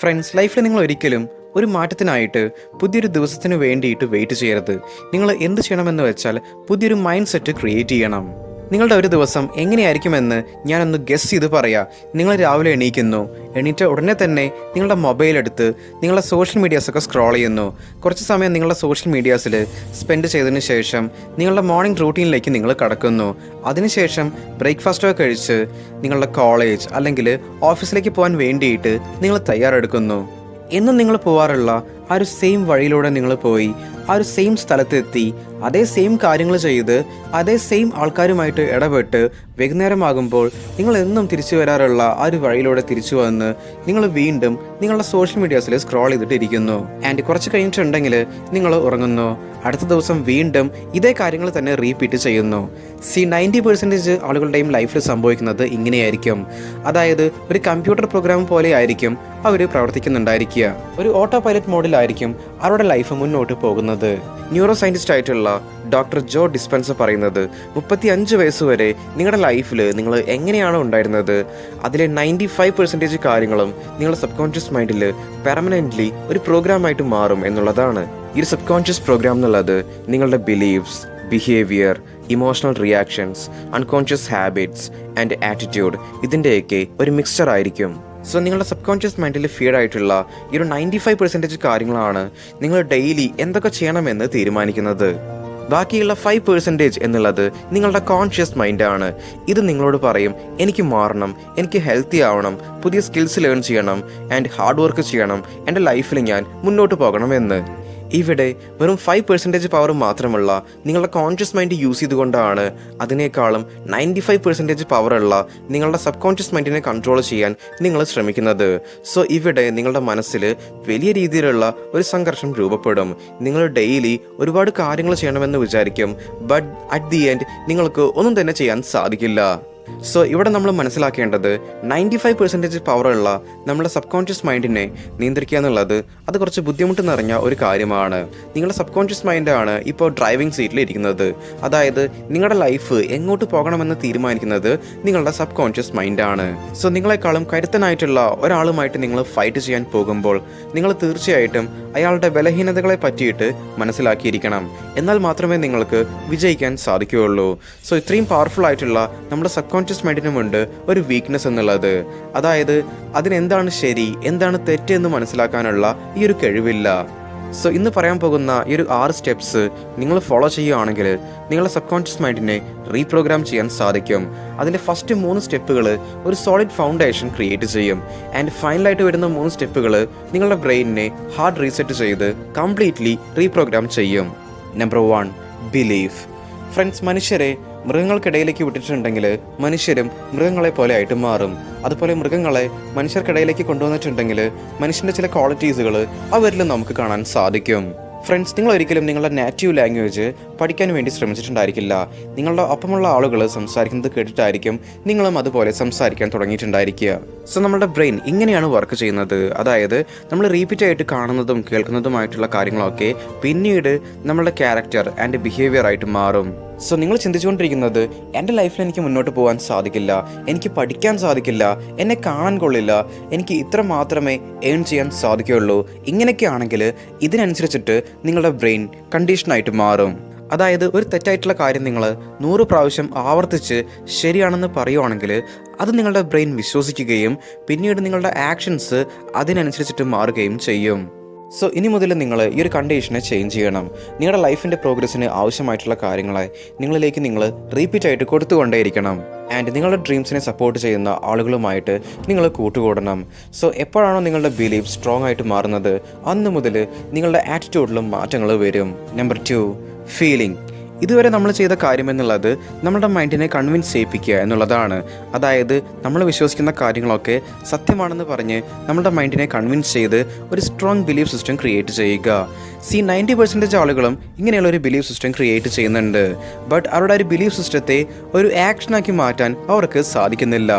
Friends ലൈഫിൽ നിങ്ങൾ ഒരിക്കലും ഒരു മാറ്റത്തിനായിട്ട് പുതിയൊരു ദിവസത്തിന് വേണ്ടിയിട്ട് വെയിറ്റ് ചെയ്യരുത്. നിങ്ങൾ എന്ത് ചെയ്യണമെന്ന് വെച്ചാൽ പുതിയൊരു മൈൻഡ് സെറ്റ് ക്രിയേറ്റ് ചെയ്യണം. നിങ്ങളുടെ ഒരു ദിവസം എങ്ങനെയായിരിക്കുമെന്ന് ഞാനൊന്ന് ഗസ് ചെയ്ത് പറയാം. നിങ്ങൾ രാവിലെ എണീക്കുന്നു. എണീറ്റ ഉടനെ തന്നെ നിങ്ങളുടെ മൊബൈൽ എടുത്ത് നിങ്ങളുടെ സോഷ്യൽ മീഡിയാസൊക്കെ സ്ക്രോൾ ചെയ്യുന്നു. കുറച്ച് സമയം നിങ്ങളുടെ സോഷ്യൽ മീഡിയാസിൽ സ്പെൻഡ് ചെയ്തതിന് ശേഷം നിങ്ങളുടെ മോർണിംഗ് റൂട്ടീനിലേക്ക് നിങ്ങൾ കടക്കുന്നു. അതിനുശേഷം ബ്രേക്ക്ഫാസ്റ്റൊക്കെ കഴിച്ച് നിങ്ങളുടെ കോളേജ് അല്ലെങ്കിൽ ഓഫീസിലേക്ക് പോകാൻ വേണ്ടിയിട്ട് നിങ്ങൾ തയ്യാറെടുക്കുന്നു. എന്നും നിങ്ങൾ പോവാറുള്ള ആ ഒരു സെയിം വഴിയിലൂടെ നിങ്ങൾ പോയി ആ ഒരു സെയിം സ്ഥലത്തെത്തി അതേ സെയിം കാര്യങ്ങൾ ചെയ്ത് അതേ സെയിം ആൾക്കാരുമായിട്ട് ഇടപെട്ട് വൈകുന്നേരമാകുമ്പോൾ നിങ്ങൾ എന്നും തിരിച്ചു വരാറുള്ള ആ ഒരു വഴിയിലൂടെ തിരിച്ചു വന്ന് നിങ്ങൾ വീണ്ടും നിങ്ങളുടെ സോഷ്യൽ മീഡിയാസിൽ സ്ക്രോൾ ചെയ്തിട്ട് ഇരിക്കുന്നു ആൻഡ് കുറച്ച് കഴിഞ്ഞിട്ടുണ്ടെങ്കിൽ നിങ്ങൾ ഉറങ്ങുന്നു. അടുത്ത ദിവസം വീണ്ടും ഇതേ കാര്യങ്ങൾ തന്നെ റീപ്പീറ്റ് ചെയ്യുന്നു. സി നയന്റി പെർസെന്റേജ് ആളുകളുടെയും ലൈഫിൽ സംഭവിക്കുന്നത് ഇങ്ങനെയായിരിക്കും. അതായത് ഒരു കമ്പ്യൂട്ടർ പ്രോഗ്രാം പോലെ ആയിരിക്കും. അവർ പ്രവർത്തിക്കുന്നുണ്ടായിരിക്കുക. ഒരു ഓട്ടോ പൈലറ്റ് മോഡിലായിരിക്കും അവരുടെ ലൈഫ് മുന്നോട്ട് പോകുന്നത്. ന്യൂറോ സയന്റിസ്റ്റ് ആയിട്ടുള്ള ഡോക്ടർ ജോ ഡിസ്പെൻസർ പറയുന്നത് മുപ്പത്തി അഞ്ച് വയസ്സ് വരെ നിങ്ങളുടെ ലൈഫിൽ നിങ്ങൾ എങ്ങനെയാണോ ഉണ്ടായിരുന്നത്? അതിലെ നയന്റി ഫൈവ് പെർസെന്റേജ് കാര്യങ്ങളും നിങ്ങളുടെ സബ് കോൺഷ്യസ് മൈൻഡിൽ പെർമനന്റ്ലി ഒരു പ്രോഗ്രാമായിട്ട് മാറും എന്നുള്ളതാണ്. ഈ സബ് കോൺഷ്യസ് പ്രോഗ്രാം എന്നുള്ളത് നിങ്ങളുടെ beliefs behaviour emotional reactions unconscious habits and attitude ഇതിന്റെയൊക്കെ ഒരു മിക്സ്ചർ ആയിരിക്കും. സോ നിങ്ങളുടെ സബ് കോൺഷ്യസ് മൈൻഡിൽ ഫീഡ് ആയിട്ടുള്ള ഈ ഒരു നയന്റി ഫൈവ് പെർസെന്റേജ് കാര്യങ്ങളാണ് നിങ്ങൾ ഡെയിലി എന്തൊക്കെ ചെയ്യണമെന്ന് തീരുമാനിക്കുന്നത്. ബാക്കിയുള്ള ഫൈവ് പെർസെന്റേജ് എന്നുള്ളത് നിങ്ങളുടെ കോൺഷ്യസ് മൈൻഡാണ് ഇത് നിങ്ങളോട് പറയും എനിക്ക് മാറണം എനിക്ക് ഹെൽത്തി ആവണം പുതിയ സ്കിൽസ് ലേൺ ചെയ്യണം ആൻഡ് ഹാർഡ് വർക്ക് ചെയ്യണം എന്റെ ലൈഫിൽ ഞാൻ മുന്നോട്ട് പോകണമെന്ന്. ഇവിടെ വെറും ഫൈവ് പെർസെന്റേജ് പവർ മാത്രമുള്ള നിങ്ങളുടെ കോൺഷ്യസ് മൈൻഡ് യൂസ് ചെയ്തുകൊണ്ടാണ് അതിനേക്കാളും നയന്റി ഫൈവ് പെർസെന്റേജ് പവറുള്ള നിങ്ങളുടെ സബ് കോൺഷ്യസ് മൈൻഡിനെ കൺട്രോൾ ചെയ്യാൻ നിങ്ങൾ ശ്രമിക്കുന്നത്. സോ ഇവിടെ നിങ്ങളുടെ മനസ്സിൽ വലിയ രീതിയിലുള്ള ഒരു സംഘർഷം രൂപപ്പെടും. നിങ്ങൾ ഡെയിലി ഒരുപാട് കാര്യങ്ങൾ ചെയ്യണമെന്ന് വിചാരിക്കും ബട്ട് അറ്റ് ദി എൻഡ് നിങ്ങൾക്ക് ഒന്നും തന്നെ ചെയ്യാൻ സാധിക്കില്ല. സോ ഇവിടെ നമ്മൾ മനസ്സിലാക്കേണ്ടത് നയന്റി ഫൈവ് പെർസെന്റേജ് പവറുള്ള നമ്മുടെ സബ് കോൺഷ്യസ് മൈൻഡിനെ നിയന്ത്രിക്കുക എന്നുള്ളത് അത് കുറച്ച് ബുദ്ധിമുട്ട് നിറഞ്ഞ ഒരു കാര്യമാണ്. നിങ്ങളുടെ സബ് കോൺഷ്യസ് മൈൻഡാണ് ഇപ്പോൾ ഡ്രൈവിംഗ് സീറ്റിൽ ഇരിക്കുന്നത്. അതായത് നിങ്ങളുടെ ലൈഫ് എങ്ങോട്ട് പോകണമെന്ന് തീരുമാനിക്കുന്നത് നിങ്ങളുടെ സബ് കോൺഷ്യസ് മൈൻഡാണ് സോ നിങ്ങളെക്കാളും കരുത്തനായിട്ടുള്ള ഒരാളുമായിട്ട് നിങ്ങൾ ഫൈറ്റ് ചെയ്യാൻ പോകുമ്പോൾ നിങ്ങൾ തീർച്ചയായിട്ടും അയാളുടെ ബലഹീനതകളെ പറ്റിയിട്ട് മനസ്സിലാക്കിയിരിക്കണം. എന്നാൽ മാത്രമേ നിങ്ങൾക്ക് വിജയിക്കാൻ സാധിക്കുകയുള്ളൂ. സോ ഇത്രയും പവർഫുൾ ആയിട്ടുള്ള നമ്മുടെ സബ് കോൺഷ്യസ് മൈൻഡിനുമുണ്ട് ഒരു വീക്ക്നെസ് എന്നുള്ളത്. അതായത് അതിനെന്താണ് ശരി എന്താണ് തെറ്റ് എന്ന് മനസ്സിലാക്കാനുള്ള ഈ ഒരു കഴിവില്ല. സോ ഇന്ന് പറയാൻ പോകുന്ന ഈ ഒരു ആറ് സ്റ്റെപ്സ് നിങ്ങൾ ഫോളോ ചെയ്യുകയാണെങ്കിൽ നിങ്ങളുടെ സബ്കോൺഷ്യസ് മൈൻഡിനെ റീപ്രോഗ്രാം ചെയ്യാൻ സാധിക്കും. അതിന്റെ ഫസ്റ്റ് മൂന്ന് സ്റ്റെപ്പുകൾ ഒരു സോളിഡ് ഫൗണ്ടേഷൻ ക്രിയേറ്റ് ചെയ്യും. ആൻഡ് ഫൈനലായിട്ട് വരുന്ന മൂന്ന് സ്റ്റെപ്പുകൾ നിങ്ങളുടെ ബ്രെയിനിനെ ഹാർഡ് റീസെറ്റ് ചെയ്ത് കംപ്ലീറ്റ്ലി റീപ്രോഗ്രാം ചെയ്യും. നമ്പർ വൺ ബിലീഫ് ഫ്രണ്ട്സ് മനുഷ്യരെ മൃഗങ്ങൾക്കിടയിലേക്ക് വിട്ടിട്ടുണ്ടെങ്കിൽ മനുഷ്യരും മൃഗങ്ങളെ പോലെ ആയിട്ട് മാറും. അതുപോലെ മൃഗങ്ങളെ മനുഷ്യർക്കിടയിലേക്ക് കൊണ്ടുവന്നിട്ടുണ്ടെങ്കിൽ മനുഷ്യന്റെ ചില ക്വാളിറ്റീസുകൾ അവരിൽ നമുക്ക് കാണാൻ സാധിക്കും. ഫ്രണ്ട്സ് നിങ്ങൾ ഒരിക്കലും നിങ്ങളുടെ നാറ്റീവ് ലാംഗ്വേജ് പഠിക്കാൻ വേണ്ടി ശ്രമിച്ചിട്ടുണ്ടായിരിക്കില്ല. നിങ്ങളുടെ ഒപ്പമുള്ള ആളുകൾ സംസാരിക്കുന്നത് കേട്ടിട്ടായിരിക്കും നിങ്ങളും അതുപോലെ സംസാരിക്കാൻ തുടങ്ങിയിട്ടുണ്ടായിരിക്കുക. സോ നമ്മുടെ ബ്രെയിൻ ഇങ്ങനെയാണ് വർക്ക് ചെയ്യുന്നത്. അതായത് നമ്മൾ റീപ്പീറ്റ് ആയിട്ട് കാണുന്നതും കേൾക്കുന്നതുമായിട്ടുള്ള കാര്യങ്ങളൊക്കെ പിന്നീട് നമ്മുടെ ക്യാരക്ടർ ആൻഡ് ബിഹേവിയർ ആയിട്ട് മാറും. സോ നിങ്ങൾ ചിന്തിച്ചുകൊണ്ടിരിക്കുന്നത് എന്റെ ലൈഫിൽ എനിക്ക് മുന്നോട്ട് പോകാൻ സാധിക്കില്ല എനിക്ക് പഠിക്കാൻ സാധിക്കില്ല എന്നെ കാണാൻ കൊള്ളില്ല എനിക്ക് ഇത്ര മാത്രമേ ഏൺ ചെയ്യാൻ സാധിക്കുകയുള്ളൂ. ഇങ്ങനെയൊക്കെ ആണെങ്കിൽ ഇതിനനുസരിച്ചിട്ട് നിങ്ങളുടെ ബ്രെയിൻ കണ്ടീഷനായിട്ട് മാറും. അതായത് ഒരു തെറ്റായിട്ടുള്ള കാര്യം നിങ്ങൾ നൂറ് പ്രാവശ്യം ആവർത്തിച്ച് ശരിയാണെന്ന് പറയുവാണെങ്കിൽ അത് നിങ്ങളുടെ ബ്രെയിൻ വിശ്വസിക്കുകയും പിന്നീട് നിങ്ങളുടെ ആക്ഷൻസ് അതിനനുസരിച്ചിട്ട് മാറുകയും ചെയ്യും. സോ ഇനി മുതൽ നിങ്ങൾ ഈ ഒരു കണ്ടീഷനെ ചേഞ്ച് ചെയ്യണം. നിങ്ങളുടെ ലൈഫിന്റെ പ്രോഗ്രസ്സിന് ആവശ്യമായിട്ടുള്ള കാര്യങ്ങളെ നിങ്ങളിലേക്ക് നിങ്ങൾ റിപ്പീറ്റ് ആയിട്ട് കൊടുത്തുകൊണ്ടേയിരിക്കണം. ആൻഡ് നിങ്ങളുടെ ഡ്രീംസിനെ സപ്പോർട്ട് ചെയ്യുന്ന ആളുകളുമായിട്ട് നിങ്ങൾ കൂട്ടുകൂടണം. സോ എപ്പോഴാണോ നിങ്ങളുടെ ബിലീഫ് സ്ട്രോങ് ആയിട്ട് മാറുന്നത് അന്ന് മുതൽ നിങ്ങളുടെ ആറ്റിറ്റ്യൂഡിലും മാറ്റങ്ങൾ വരും. നമ്പർ ടു ഫീലിംഗ് ഇതുവരെ നമ്മൾ ചെയ്ത കാര്യം എന്നുള്ളത് നമ്മുടെ മൈൻഡിനെ കൺവിൻസ് ചെയ്യിപ്പിക്കുക എന്നുള്ളതാണ്. അതായത് നമ്മൾ വിശ്വസിക്കുന്ന കാര്യങ്ങളൊക്കെ സത്യമാണെന്ന് പറഞ്ഞ് നമ്മുടെ മൈൻഡിനെ കൺവിൻസ് ചെയ്ത് ഒരു സ്ട്രോങ് ബിലീഫ് സിസ്റ്റം ക്രിയേറ്റ് ചെയ്യുക. സി നയന്റി പെർസെന്റേജ് ആളുകളും ഇങ്ങനെയുള്ള ഒരു ബിലീഫ് സിസ്റ്റം ക്രിയേറ്റ് ചെയ്യുന്നുണ്ട്. ബട്ട് അവരുടെ ഒരു ബിലീഫ് സിസ്റ്റത്തെ ഒരു ആക്ഷനാക്കി മാറ്റാൻ അവർക്ക് സാധിക്കുന്നില്ല.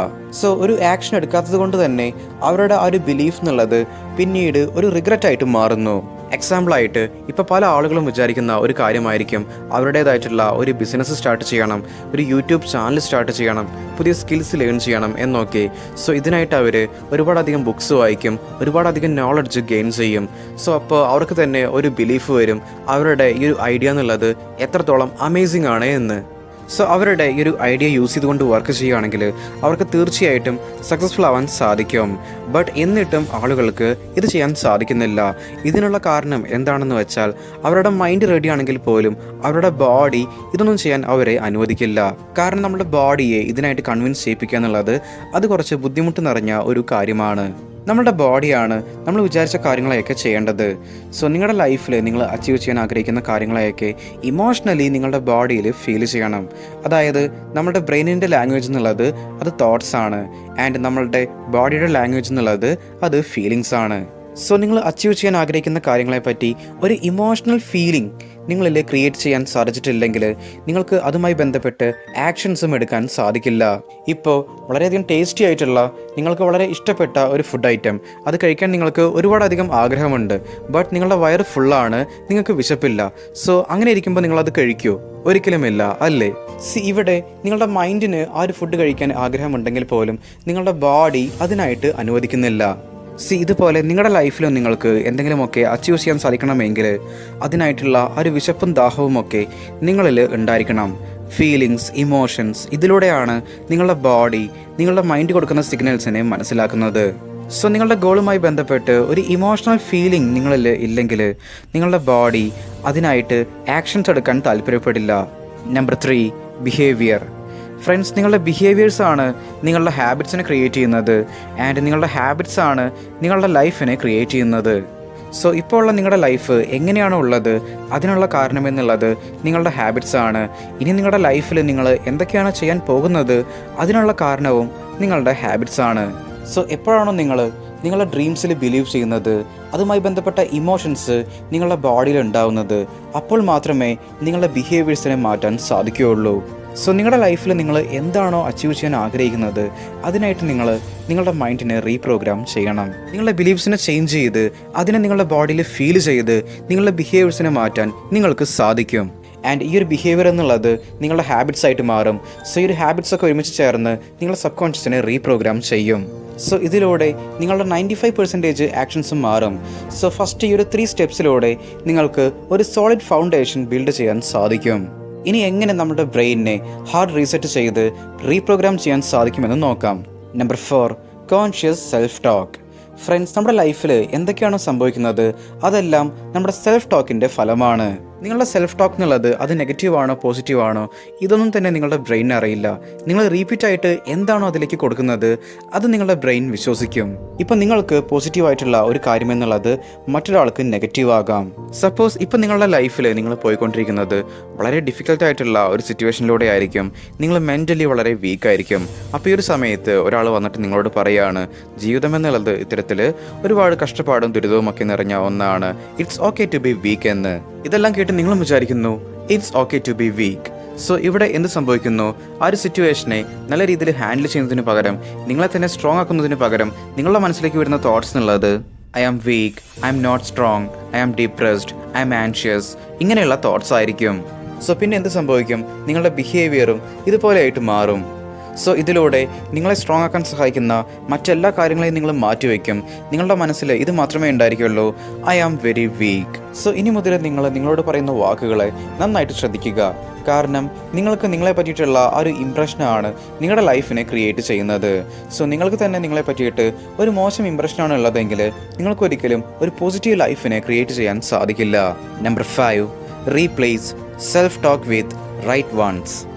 സോ ഒരു ആക്ഷൻ എടുക്കാത്തത് കൊണ്ട് തന്നെ അവരുടെ ആ ഒരു ബിലീഫ് എന്നുള്ളത് പിന്നീട് ഒരു റിഗ്രറ്റ് ആയിട്ട് മാറുന്നു. എക്സാമ്പിളായിട്ട് ഇപ്പോൾ പല ആളുകളും വിചാരിക്കുന്ന ഒരു കാര്യമായിരിക്കും. അവരുടേതായിട്ടുള്ള ഒരു ബിസിനസ് സ്റ്റാർട്ട് ചെയ്യണം. ഒരു യൂട്യൂബ് ചാനൽ സ്റ്റാർട്ട് ചെയ്യണം. പുതിയ സ്കിൽസ് ലേൺ ചെയ്യണം എന്നൊക്കെ. സോ ഇതിനായിട്ട് അവർ ഒരുപാടധികം ബുക്സ് വായിക്കും. ഒരുപാടധികം നോളജ് ഗെയിൻ ചെയ്യും. സോ അപ്പോൾ അവർക്ക് തന്നെ ഒരു ബിലീഫ് വരും. അവരുടെ ഈ ഒരു ഐഡിയ എന്നുള്ളത് എത്രത്തോളം അമേസിംഗ് ആണ് എന്ന്. സോ അവരുടെ ഈ ഒരു ഐഡിയ യൂസ് ചെയ്തുകൊണ്ട് വർക്ക് ചെയ്യുകയാണെങ്കിൽ അവർക്ക് തീർച്ചയായിട്ടും സക്സസ്ഫുൾ ആവാൻ സാധിക്കും. ബട്ട് എന്നിട്ടും ആളുകൾക്ക് ഇത് ചെയ്യാൻ സാധിക്കുന്നില്ല. ഇതിനുള്ള കാരണം എന്താണെന്ന് വെച്ചാൽ അവരുടെ മൈൻഡ് റെഡി ആണെങ്കിൽ പോലും അവരുടെ ബോഡി ഇതൊന്നും ചെയ്യാൻ അവരെ അനുവദിക്കില്ല. കാരണം നമ്മുടെ ബോഡിയെ ഇതിനായിട്ട് കൺവിൻസ് ചെയ്യിപ്പിക്കുക എന്നുള്ളത് അത് കുറച്ച് ബുദ്ധിമുട്ട് നിറഞ്ഞ ഒരു കാര്യമാണ്. നമ്മളുടെ ബോഡിയാണ് നമ്മൾ വിചാരിച്ച കാര്യങ്ങളെയൊക്കെ ചെയ്യേണ്ടത്. സോ നിങ്ങളുടെ ലൈഫിൽ നിങ്ങൾ അച്ചീവ് ചെയ്യാൻ ആഗ്രഹിക്കുന്ന കാര്യങ്ങളെയൊക്കെ ഇമോഷണലി നിങ്ങളുടെ ബോഡിയിൽ ഫീൽ ചെയ്യണം. അതായത് നമ്മുടെ ബ്രെയിനിന്റെ ലാംഗ്വേജ് എന്നുള്ളത് അത് തോട്ട്സ് ആണ്. ആൻഡ് നമ്മളുടെ ബോഡിയുടെ ലാംഗ്വേജ് എന്നുള്ളത് അത് ഫീലിങ്സ് ആണ്. സോ നിങ്ങൾ അച്ചീവ് ചെയ്യാൻ ആഗ്രഹിക്കുന്ന കാര്യങ്ങളെപ്പറ്റി ഒരു ഇമോഷണൽ ഫീലിംഗ് നിങ്ങളിൽ ക്രിയേറ്റ് ചെയ്യാൻ സാധിച്ചിട്ടില്ലെങ്കിൽ നിങ്ങൾക്ക് അതുമായി ബന്ധപ്പെട്ട് ആക്ഷൻസും എടുക്കാൻ സാധിക്കില്ല. ഇപ്പോൾ വളരെയധികം ടേസ്റ്റി ആയിട്ടുള്ള നിങ്ങൾക്ക് വളരെ ഇഷ്ടപ്പെട്ട ഒരു ഫുഡ് ഐറ്റം അത് കഴിക്കാൻ നിങ്ങൾക്ക് ഒരുപാടധികം ആഗ്രഹമുണ്ട്. ബട്ട് നിങ്ങളുടെ വയറ് ഫുള്ളാണ് നിങ്ങൾക്ക് വിശപ്പില്ല. സോ അങ്ങനെ ഇരിക്കുമ്പോൾ നിങ്ങളത് കഴിക്കുമോ ഒരിക്കലുമില്ല അല്ലേ? സി ഇവിടെ നിങ്ങളുടെ മൈൻഡിന് ആ ഒരു ഫുഡ് കഴിക്കാൻ ആഗ്രഹമുണ്ടെങ്കിൽ പോലും നിങ്ങളുടെ ബോഡി അതിനായിട്ട് അനുവദിക്കുന്നില്ല. സി ഇതുപോലെ നിങ്ങളുടെ ലൈഫിലും നിങ്ങൾക്ക് എന്തെങ്കിലുമൊക്കെ അച്ചീവ് ചെയ്യാൻ സാധിക്കണമെങ്കിൽ അതിനായിട്ടുള്ള ഒരു വിശപ്പും ദാഹവും ഒക്കെ നിങ്ങളിൽ ഉണ്ടായിരിക്കണം. ഫീലിങ്സ് ഇമോഷൻസ് ഇതിലൂടെയാണ് നിങ്ങളുടെ ബോഡി നിങ്ങളുടെ മൈൻഡ് കൊടുക്കുന്ന സിഗ്നൽസിനെ മനസ്സിലാക്കുന്നത്. സോ നിങ്ങളുടെ ഗോളുമായി ബന്ധപ്പെട്ട് ഒരു ഇമോഷണൽ ഫീലിംഗ് നിങ്ങളിൽ ഇല്ലെങ്കിൽ നിങ്ങളുടെ ബോഡി അതിനായിട്ട് ആക്ഷൻസ് എടുക്കാൻ താല്പര്യപ്പെടില്ല. നമ്പർ ത്രീ ബിഹേവിയർ ഫ്രണ്ട്സ് നിങ്ങളുടെ ബിഹേവിയേഴ്സ് ആണ് നിങ്ങളുടെ ഹാബിറ്റ്സിനെ ക്രിയേറ്റ് ചെയ്യുന്നത്. ആൻഡ് നിങ്ങളുടെ ഹാബിറ്റ്സ് ആണ് നിങ്ങളുടെ ലൈഫിനെ ക്രിയേറ്റ് ചെയ്യുന്നത്. സോ ഇപ്പോൾ ഉള്ള നിങ്ങളുടെ ലൈഫ് എങ്ങനെയാണോ ഉള്ളത്? അതിനുള്ള കാരണം എന്നുള്ളത് നിങ്ങളുടെ ഹാബിറ്റ്സ് ആണ്. ഇനി നിങ്ങളുടെ ലൈഫിൽ നിങ്ങൾ എന്തൊക്കെയാണ് ചെയ്യാൻ പോകുന്നത്? അതിനുള്ള കാരണവും നിങ്ങളുടെ ഹാബിറ്റ്സ് ആണ്. സോ എപ്പോഴാണോ നിങ്ങൾ നിങ്ങളുടെ ഡ്രീംസിൽ ബിലീവ് ചെയ്യുന്നത് അതുമായി ബന്ധപ്പെട്ട ഇമോഷൻസ് നിങ്ങളുടെ ബോഡിയിൽ ഉണ്ടാവുന്നത് അപ്പോൾ മാത്രമേ നിങ്ങളുടെ ബിഹേവിയേഴ്സിനെ മാറ്റാൻ സാധിക്കുകയുള്ളൂ. സോ നിങ്ങളുടെ ലൈഫിൽ നിങ്ങൾ എന്താണോ അച്ചീവ് ചെയ്യാൻ ആഗ്രഹിക്കുന്നത് അതിനായിട്ട് നിങ്ങൾ നിങ്ങളുടെ മൈൻഡിനെ റീപ്രോഗ്രാം ചെയ്യണം. നിങ്ങളുടെ ബിലീഫ്സിനെ ചേഞ്ച് ചെയ്ത് അതിനെ നിങ്ങളുടെ ബോഡിയിൽ ഫീൽ ചെയ്ത് നിങ്ങളുടെ ബിഹേവിയേഴ്സിനെ മാറ്റാൻ നിങ്ങൾക്ക് സാധിക്കും. ആൻഡ് ഈ ഒരു ബിഹേവിയർ എന്നുള്ളത് നിങ്ങളുടെ ഹാബിറ്റ്സ് ആയിട്ട് മാറും. സോ ഈ ഒരു ഹാബിറ്റ്സ് ഒക്കെ ഒരുമിച്ച് ചേർന്ന് നിങ്ങളുടെ സബ് കോൺഷ്യസിനെ റീപ്രോഗ്രാം ചെയ്യും. സോ ഇതിലൂടെ നിങ്ങളുടെ നയന്റി ഫൈവ് പെർസെന്റേജ് ആക്ഷൻസും മാറും. സോ ഫസ്റ്റ് ഈ ഒരു ത്രീ സ്റ്റെപ്സിലൂടെ നിങ്ങൾക്ക് ഒരു സോളിഡ് ഫൗണ്ടേഷൻ ബിൽഡ് ചെയ്യാൻ സാധിക്കും. ഇനി എങ്ങനെ നമ്മുടെ ബ്രെയിനിനെ ഹാർഡ് റീസെറ്റ് ചെയ്ത് റീപ്രോഗ്രാം ചെയ്യാൻ സാധിക്കുമെന്ന് നോക്കാം. Number four conscious self talk friends നമ്മുടെ ലൈഫിൽ എന്തൊക്കെയാണോ സംഭവിക്കുന്നത്? അതെല്ലാം നമ്മുടെ സെൽഫ് ടോക്കിന്റെ ഫലമാണ്. നിങ്ങളുടെ സെൽഫ് ടോക്ക് എന്നുള്ളത് അത് നെഗറ്റീവ് ആണോ പോസിറ്റീവ് ആണോ? ഇതൊന്നും തന്നെ നിങ്ങളുടെ ബ്രെയിൻ അറിയില്ല. നിങ്ങൾ റീപ്പീറ്റ് ആയിട്ട് എന്താണോ അതിലേക്ക് കൊടുക്കുന്നത് അത് നിങ്ങളുടെ ബ്രെയിൻ വിശ്വസിക്കും. ഇപ്പം നിങ്ങൾക്ക് പോസിറ്റീവ് ആയിട്ടുള്ള ഒരു കാര്യം എന്നുള്ളത് മറ്റൊരാൾക്ക് നെഗറ്റീവ് ആകാം. സപ്പോസ് ഇപ്പം നിങ്ങളുടെ ലൈഫിൽ നിങ്ങൾ പോയിക്കൊണ്ടിരിക്കുന്നത് വളരെ ഡിഫിക്കൽട്ട് ആയിട്ടുള്ള ഒരു സിറ്റുവേഷനിലൂടെ ആയിരിക്കും. നിങ്ങൾ മെന്റലി വളരെ വീക്ക് ആയിരിക്കും. അപ്പോൾ ഈ ഒരു സമയത്ത് ഒരാൾ വന്നിട്ട് നിങ്ങളോട് പറയുകയാണ് ജീവിതം എന്നുള്ളത് ഇത്തരത്തിൽ ഒരുപാട് കഷ്ടപ്പാടും ദുരിതവും ഒക്കെ നിറഞ്ഞ ഒന്നാണ്. It's okay to be weak എന്ന്. ഇതെല്ലാം കേട്ട് നിങ്ങളും വിചാരിക്കുന്നു it's okay to be weak so ഇവിടെ എന്ത് സംഭവിക്കുന്നു? ആ ഒരു സിറ്റുവേഷനെ നല്ല രീതിയിൽ ഹാൻഡിൽ ചെയ്യുന്നതിന് പകരം നിങ്ങളെ തന്നെ സ്ട്രോങ് ആക്കുന്നതിന് പകരം നിങ്ങളുടെ മനസ്സിലേക്ക് വരുന്ന തോട്ട്സ് എന്നുള്ളത് I am weak I am not strong I am depressed I am anxious ഇങ്ങനെയുള്ള തോട്ട്സ് ആയിരിക്കും. സോ പിന്നെ എന്ത് സംഭവിക്കും? നിങ്ങളുടെ ബിഹേവിയറും ഇതുപോലെയായിട്ട് മാറും. സോ ഇതിലൂടെ നിങ്ങളെ സ്ട്രോങ് ആക്കാൻ സഹായിക്കുന്ന മറ്റെല്ലാ കാര്യങ്ങളെയും നിങ്ങൾ മാറ്റിവെക്കും. നിങ്ങളുടെ മനസ്സിൽ ഇത് മാത്രമേ ഉണ്ടായിരിക്കുള്ളൂ. I am very weak so ഇനി മുതൽ നിങ്ങൾ നിങ്ങളോട് പറയുന്ന വാക്കുകളെ നന്നായിട്ട് ശ്രദ്ധിക്കുക. കാരണം നിങ്ങൾക്ക് നിങ്ങളെ പറ്റിയിട്ടുള്ള ആ ഒരു ഇംപ്രഷനാണ് നിങ്ങളുടെ ലൈഫിനെ ക്രിയേറ്റ് ചെയ്യുന്നത്. സോ നിങ്ങൾക്ക് തന്നെ നിങ്ങളെ പറ്റിയിട്ട് ഒരു മോശം ഇംപ്രഷനാണ് ഉള്ളതെങ്കിൽ നിങ്ങൾക്കൊരിക്കലും ഒരു പോസിറ്റീവ് ലൈഫിനെ ക്രിയേറ്റ് ചെയ്യാൻ സാധിക്കില്ല. Number five replace self talk with right ones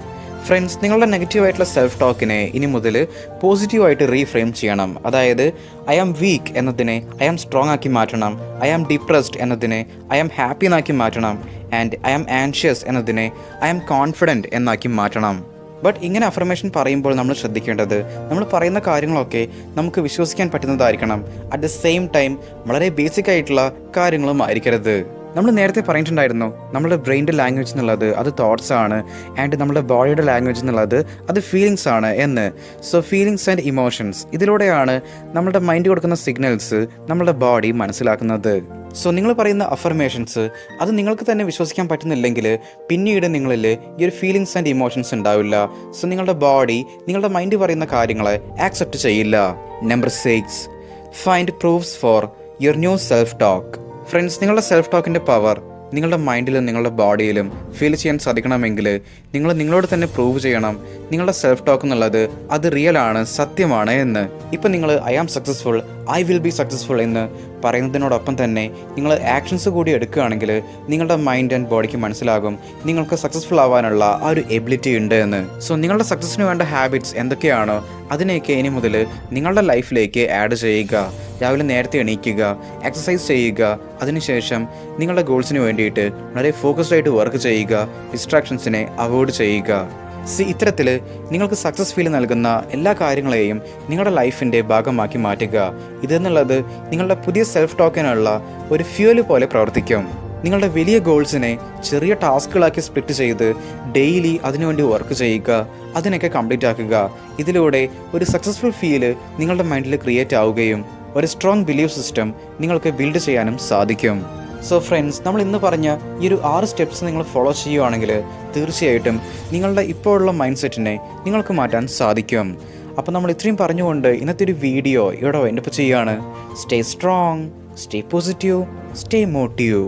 friends നിങ്ങളുടെ നെഗറ്റീവായിട്ടുള്ള സെൽഫ് ടോക്കിനെ ഇനി മുതൽ പോസിറ്റീവായിട്ട് റീഫ്രെയിം ചെയ്യണം. അതായത് ഐ ആം വീക്ക് എന്നതിനെ ഐ ആം സ്ട്രോങ് ആക്കി മാറ്റണം. ഐ ആം ഡിപ്രസ്ഡ് എന്നതിനെ ഐ ആം ഹാപ്പി എന്നാക്കി മാറ്റണം. ആൻഡ് ഐ ആം ആൻഷ്യസ് എന്നതിനെ ഐ ആം കോൺഫിഡന്റ് എന്നാക്കി മാറ്റണം. ബട്ട് ഇങ്ങനെ അഫർമേഷൻ പറയുമ്പോൾ നമ്മൾ ശ്രദ്ധിക്കേണ്ടത് നമ്മൾ പറയുന്ന കാര്യങ്ങളൊക്കെ നമുക്ക് വിശ്വസിക്കാൻ പറ്റുന്നതായിരിക്കണം. അറ്റ് ദ സെയിം ടൈം വളരെ ബേസിക് ആയിട്ടുള്ള കാര്യങ്ങളും ആയിരിക്കരുത്. നമ്മൾ നേരത്തെ പറഞ്ഞിട്ടുണ്ടായിരുന്നു നമ്മുടെ ബ്രെയിന്റെ ലാംഗ്വേജ് എന്നുള്ളത് അത് തോട്ട്സ് ആണ് ആൻഡ് നമ്മുടെ ബോഡിയുടെ ലാംഗ്വേജ് എന്നുള്ളത് അത് ഫീലിങ്സ് ആണ് എന്ന്. സോ ഫീലിങ്സ് ആൻഡ് ഇമോഷൻസ് ഇതിലൂടെയാണ് നമ്മുടെ മൈൻഡ് കൊടുക്കുന്ന സിഗ്നൽസ് നമ്മുടെ ബോഡി മനസ്സിലാക്കുന്നത്. സോ നിങ്ങൾ പറയുന്ന അഫർമേഷൻസ് അത് നിങ്ങൾക്ക് തന്നെ വിശ്വസിക്കാൻ പറ്റുന്നില്ലെങ്കിൽ പിന്നീട് നിങ്ങളിൽ ഈ ഒരു ഫീലിങ്സ് ആൻഡ് ഇമോഷൻസ് ഉണ്ടാവില്ല. സോ നിങ്ങളുടെ ബോഡി നിങ്ങളുടെ മൈൻഡ് പറയുന്ന കാര്യങ്ങളെ ആക്സെപ്റ്റ് ചെയ്യില്ല. Number six find proofs for your new self talk friends നിങ്ങളുടെ സെൽഫ് ടോക്കിന്റെ പവർ നിങ്ങളുടെ മൈൻഡിലും നിങ്ങളുടെ ബോഡിയിലും ഫീൽ ചെയ്യാൻ സാധിക്കണമെങ്കിൽ നിങ്ങൾ നിങ്ങളോട് തന്നെ പ്രൂവ് ചെയ്യണം. നിങ്ങളുടെ സെൽഫ് ടോക്ക് എന്നുള്ളത് അത് റിയൽ ആണ് സത്യമാണ് എന്ന്. ഇപ്പം നിങ്ങൾ I am successful I will be successful എന്ന് പറയുന്നതിനോടൊപ്പം തന്നെ നിങ്ങൾ ആക്ഷൻസ് കൂടി എടുക്കുകയാണെങ്കിൽ നിങ്ങളുടെ മൈൻഡ് ആൻഡ് ബോഡിക്ക് മനസ്സിലാകും നിങ്ങൾക്ക് സക്സസ്ഫുൾ ആവാനുള്ള ആ ഒരു എബിലിറ്റി ഉണ്ട് എന്ന്. സോ നിങ്ങളുടെ സക്സസ്സിന് വേണ്ട ഹാബിറ്റ്സ് എന്തൊക്കെയാണോ അതിനെയൊക്കെ ഇനി മുതൽ നിങ്ങളുടെ ലൈഫിലേക്ക് ആഡ് ചെയ്യുക. രാവിലെ നേരത്തെ എണീക്കുക എക്സസൈസ് ചെയ്യുക അതിനുശേഷം നിങ്ങളുടെ ഗോൾസിന് വേണ്ടിയിട്ട് വളരെ ഫോക്കസ്ഡ് ആയിട്ട് വർക്ക് ചെയ്യുക ഡിസ്ട്രാക്ഷൻസിനെ അവോയ്ഡ് ചെയ്യുക. സി ഇത്തരത്തിൽ നിങ്ങൾക്ക് സക്സസ് ഫീൽ നൽകുന്ന എല്ലാ കാര്യങ്ങളെയും നിങ്ങളുടെ ലൈഫിന്റെ ഭാഗമാക്കി മാറ്റുക. ഇതെന്നുള്ളത് നിങ്ങളുടെ പുതിയ സെൽഫ് ടോക്കിനുള്ള ഒരു ഫ്യൂൽ പോലെ പ്രവർത്തിക്കും. നിങ്ങളുടെ വലിയ ഗോൾസിനെ ചെറിയ ടാസ്കുകളാക്കി സ്പ്ലിറ്റ് ചെയ്ത് ഡെയിലി അതിനുവേണ്ടി വർക്ക് ചെയ്യുക അതിനൊക്കെ കംപ്ലീറ്റ് ആക്കുക. ഇതിലൂടെ ഒരു സക്സസ്ഫുൾ ഫീൽ നിങ്ങളുടെ മൈൻഡിൽ ക്രിയേറ്റ് ആവുകയും ഒരു സ്ട്രോങ് ബിലീഫ് സിസ്റ്റം നിങ്ങൾക്ക് ബിൽഡ് ചെയ്യാനും സാധിക്കും. സോ ഫ്രണ്ട്സ് നമ്മൾ ഇന്ന് പറഞ്ഞ ഈ ഒരു ആറ് സ്റ്റെപ്സ് നിങ്ങൾ ഫോളോ ചെയ്യുവാണെങ്കിൽ തീർച്ചയായിട്ടും നിങ്ങളുടെ ഇപ്പോഴുള്ള മൈൻഡ് സെറ്റിനെ നിങ്ങൾക്ക് മാറ്റാൻ സാധിക്കും. അപ്പോൾ നമ്മൾ ഇത്രയും പറഞ്ഞുകൊണ്ട് ഇന്നത്തെ ഒരു വീഡിയോ ഇവിടെ വൈൻഡപ്പ് ചെയ്യുകയാണ് stay strong stay positive stay motive